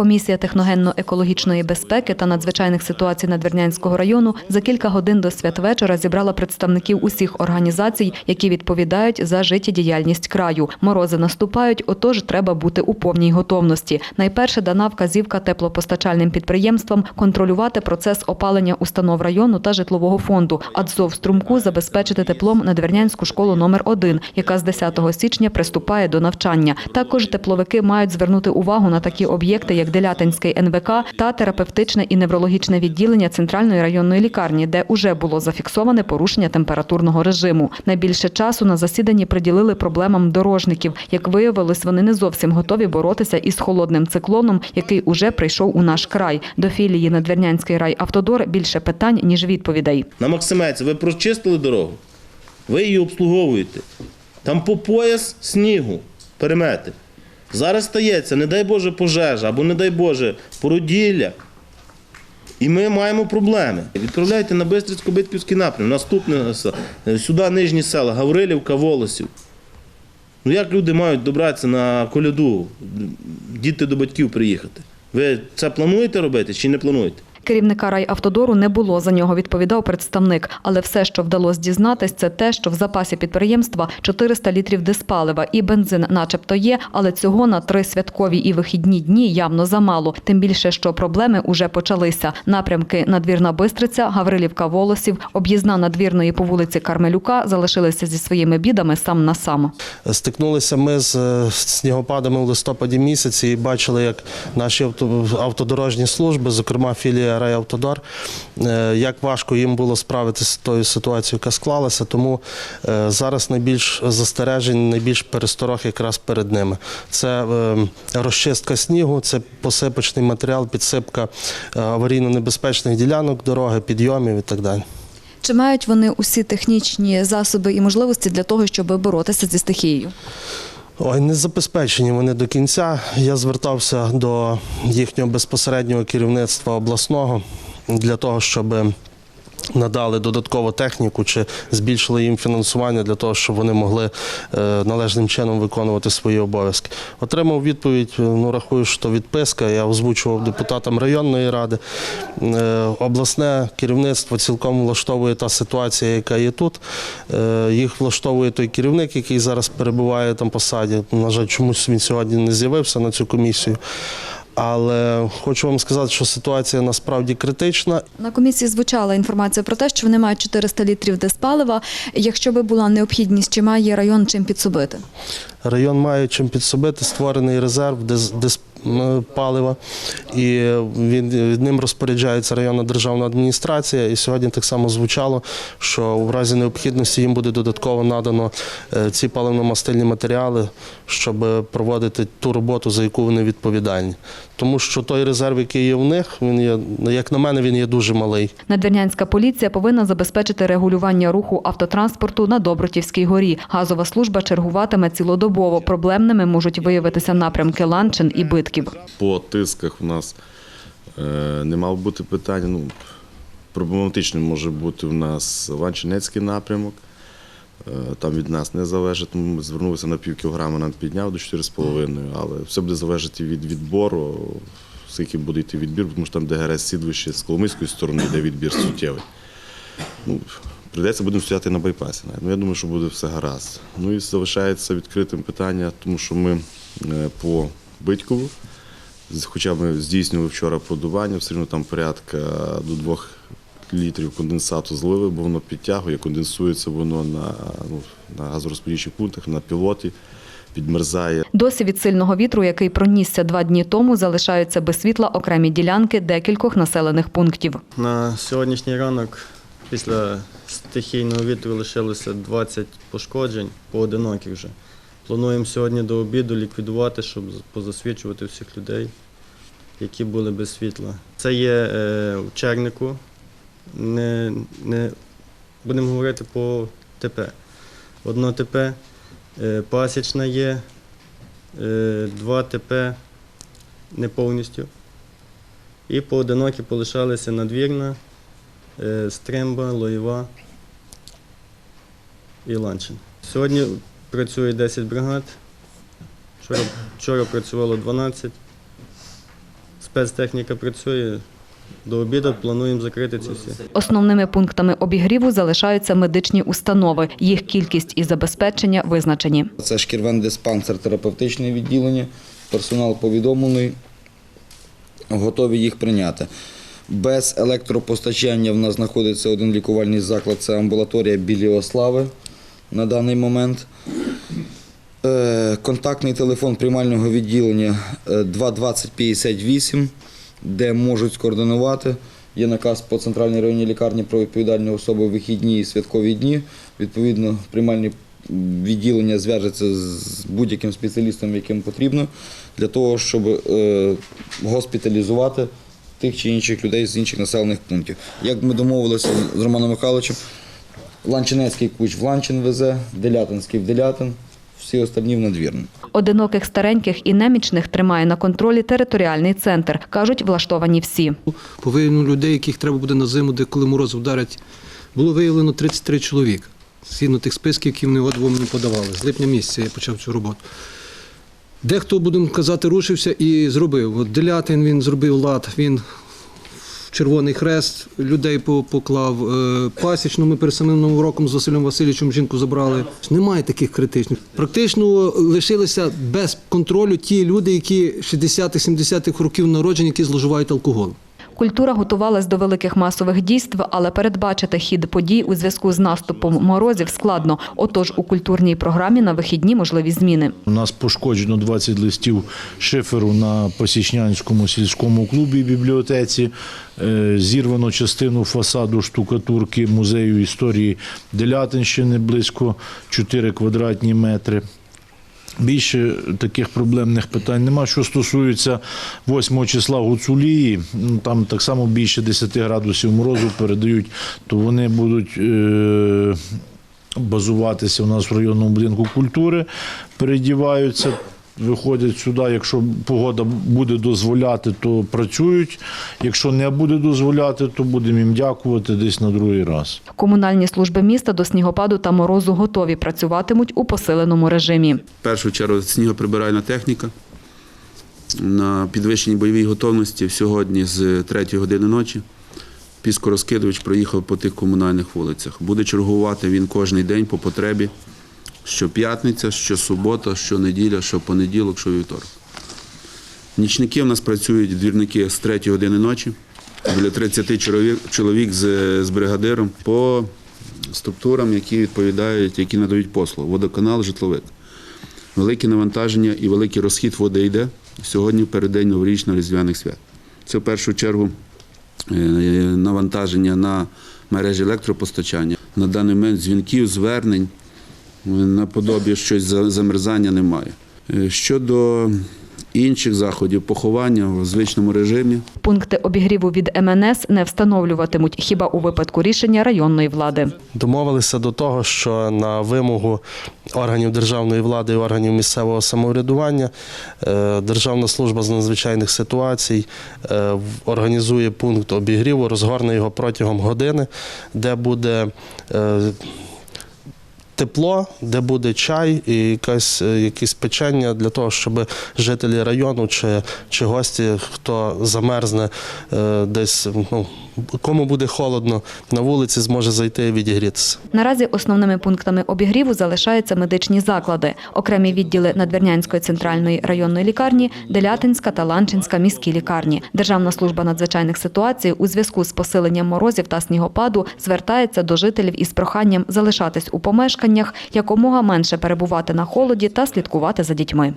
Комісія техногенно-екологічної безпеки та надзвичайних ситуацій Надвірнянського району за кілька годин до святвечора зібрала представників усіх організацій, які відповідають за життєдіяльність краю. Морози наступають, отож треба бути у повній готовності. Найперше дана вказівка теплопостачальним підприємствам контролювати процес опалення установ району та житлового фонду, а струмку забезпечити теплом Надвірнянську школу номер 1 яка з 10 січня приступає до навчання. Також тепловики мають звернути увагу на такі об'єкти, як Делятинський НВК та терапевтичне і неврологічне відділення центральної районної лікарні, де уже було зафіксоване порушення температурного режиму. Найбільше часу на засіданні приділили проблемам дорожників. Як виявилось, вони не зовсім готові боротися із холодним циклоном, який уже прийшов у наш край. До філії Надвірнянський райавтодор більше питань ніж відповідей. На Максимеці ви прочистили дорогу, ви її обслуговуєте. Там по пояс снігу, перемети. Зараз стається, не дай Боже, пожежа або не дай Боже, породілля. І ми маємо проблеми. Відправляйте на Бистрицько-Битківський напрям, наступне село. сюди нижні села, Гаврилівка, Волосів. Ну як люди мають добратися на коляду, діти до батьків приїхати? Ви це плануєте робити чи не плануєте? Керівника райавтодору не було за нього, відповідав представник. Але все, що вдалося дізнатись, це те, що в запасі підприємства 400 літрів диспалива і бензин, начебто, є, але цього на три святкові і вихідні дні явно замало. Тим більше, що проблеми уже почалися. Напрямки Надвірна Бистриця, Гаврилівка Волосів, об'їзна надвірної по вулиці Кармелюка залишилися зі своїми бідами сам на сам. Стикнулися ми з е, снігопадами в листопаді місяці і бачили, як наші автодорожні служби, зокрема філія райавтодор, е, як важко їм було справитися з тою ситуацією, яка склалася. Тому е, зараз найбільш застережень, найбільш пересторог якраз перед ними. Це е, розчистка снігу, це посипочний матеріал, підсипка аварійно-небезпечних ділянок дороги, підйомів і так далі. Чи мають вони усі технічні засоби і можливості для того, щоб боротися зі стихією? Ой, не забезпечені вони до кінця. Я звертався до їхнього безпосереднього керівництва обласного для того, щоб надали додаткову техніку чи збільшили їм фінансування для того, щоб вони могли е, належним чином виконувати свої обов'язки. Отримав відповідь, е, ну рахую, що відписка. Я озвучував депутатам районної ради. Е, обласне керівництво цілком влаштовує та ситуація, яка є тут. Їх влаштовує той керівник, який зараз перебуває там посаді. На жаль, чомусь він сьогодні не з'явився на цю комісію. Але хочу вам сказати, що ситуація насправді критична. На комісії звучала інформація про те, що вони мають 400 літрів диспалива. Якщо би була необхідність, чи має район чим підсобити? Район має чим підсобити, створений резерв де палива, і він ним розпоряджається районна державна адміністрація. І сьогодні так само звучало, що в разі необхідності їм буде додатково надано е, ці паливно-мастильні матеріали, щоб проводити ту роботу, за яку вони відповідальні. Тому що той резерв, який є в них, він є, як на мене, він є дуже малий. Надвірнянська поліція повинна забезпечити регулювання руху автотранспорту на Добротівській горі. Газова служба чергуватиме цілодобово. Проблемними можуть виявитися напрямки Ланчин і Битків. По тисках у нас е, не мав бути питання. Ну, проблематичним може бути у нас Ланчинецький напрямок. Е, Там від нас не залежить. Ми звернулися на пів кілограма, нам підняв до 4,5, але все буде залежати від відбору, скільки буде йти відбір, тому що там ДГРС сідвище з Коломийської сторони йде відбір суттєвий. Ну, прийдеться будемо стояти на байпасі. Ну, я думаю, що буде все гаразд. Ну і залишається відкритим питання, тому що ми е, по Битькову, хоча ми здійснювали вчора подування, все одно там порядка до двох літрів конденсату зливи, бо воно підтягує, конденсується воно на, ну, на газорозподільчих пунктах, на пілоті, підмерзає. Досі від сильного вітру, який пронісся два дні тому, залишаються без світла окремі ділянки декількох населених пунктів. На сьогоднішній ранок після стихійного вітру лишилося 20 пошкоджень, поодиноких вже. Плануємо сьогодні до обіду ліквідувати, щоб позасвічувати всіх людей, які були без світла. Це є е, в Чернику, не, не, будемо говорити по ТП. Одно ТП, е, пасічна є, е, два ТП не повністю. І поодинокі полишалися надвірна, Стримба, Лоєва і Ланчин. Сьогодні працює 10 бригад. Вчора, вчора працювало 12. Спецтехніка працює. До обіду плануємо закрити ці всі. Основними пунктами обігріву залишаються медичні установи. Їх кількість і забезпечення визначені. Це шкірвен диспансер, терапевтичне відділення, персонал повідомлений, готові їх прийняти. Без електропостачання в нас знаходиться один лікувальний заклад, це амбулаторія Біліослави на даний момент. Е, Контактний телефон приймального відділення е, 22058, де можуть скоординувати. Є наказ по центральній районній лікарні про відповідальні особи в вихідні і святкові дні. Відповідно, приймальні відділення зв'яжеться з будь-яким спеціалістом, яким потрібно, для того, щоб е, госпіталізувати тих чи інших людей з інших населених пунктів. Як ми домовилися з Романом Михайловичем, Ланчинецький куч в Ланчин везе, Делятинський в Делятин, всі остальні в надвірну. Одиноких стареньких і немічних тримає на контролі територіальний центр. Кажуть, влаштовані всі. По виявленню людей, яких треба буде на зиму, де коли морози вдарять, було виявлено 33 чоловіка. Згідно тих списків, які вони вам мені подавали. З липня місяця я почав цю роботу. Дехто, будемо казати, рушився і зробив. От Делятин він зробив лад, він Червоний Хрест людей по- поклав. Е, Пасічну ми перед самим Новим роком з Василем Васильовичем жінку забрали. Немає таких критичних. Практично лишилися без контролю ті люди, які 60-70-х років народжені, які зловживають алкоголем. Культура готувалась до великих масових дійств, але передбачити хід подій у зв'язку з наступом морозів складно. Отож, у культурній програмі на вихідні можливі зміни. У нас пошкоджено 20 листів шиферу на Посічнянському сільському клубі і бібліотеці. Е, Зірвано частину фасаду штукатурки музею історії Делятинщини близько 4 квадратні метри. Більше таких проблемних питань нема. Що стосується 8 числа Гуцулії, ну, там так само більше 10 градусів морозу передають, то вони будуть е- базуватися у нас в районному будинку культури, передіваються. Виходять сюди, якщо погода буде дозволяти, то працюють. Якщо не буде дозволяти, то будемо їм дякувати десь на другий раз. Комунальні служби міста до снігопаду та морозу готові працюватимуть у посиленому режимі. В першу чергу снігоприбиральна техніка на підвищеній бойовій готовності сьогодні з 3 години ночі. Піско Розкидович проїхав по тих комунальних вулицях. Буде чергувати він кожен день по потребі. Що п'ятниця, що субота, що неділя, що понеділок, що вівторок. Нічники в нас працюють двірники з 3 години ночі. Біля 30 чоловік, чоловік з, з бригадиром по структурам, які відповідають, які надають послуг. Водоканал, житловик. Велике навантаження і великий розхід води йде сьогодні в переддень новорічно-різдвяних свят. Це в першу чергу е, навантаження на мережі електропостачання. На даний момент дзвінків, звернень наподобі щось за- замерзання немає. Е, Щодо інших заходів, поховання в звичному режимі. Пункти обігріву від МНС не встановлюватимуть хіба у випадку рішення районної влади. Домовилися до того, що на вимогу органів державної влади і органів місцевого самоврядування е, Державна служба з надзвичайних ситуацій е, організує пункт обігріву, розгорне його протягом години, де буде тепло, де буде чай і якась, е, якісь печення для того, щоб жителі району чи, чи гості, хто замерзне е, десь, ну, кому буде холодно на вулиці, зможе зайти і відігрітися. Наразі основними пунктами обігріву залишаються медичні заклади, окремі відділи Надвірнянської центральної районної лікарні, Делятинська та Ланчинська міські лікарні. Державна служба надзвичайних ситуацій у зв'язку з посиленням морозів та снігопаду звертається до жителів із проханням залишатись у помешканнях, якомога менше перебувати на холоді та слідкувати за дітьми.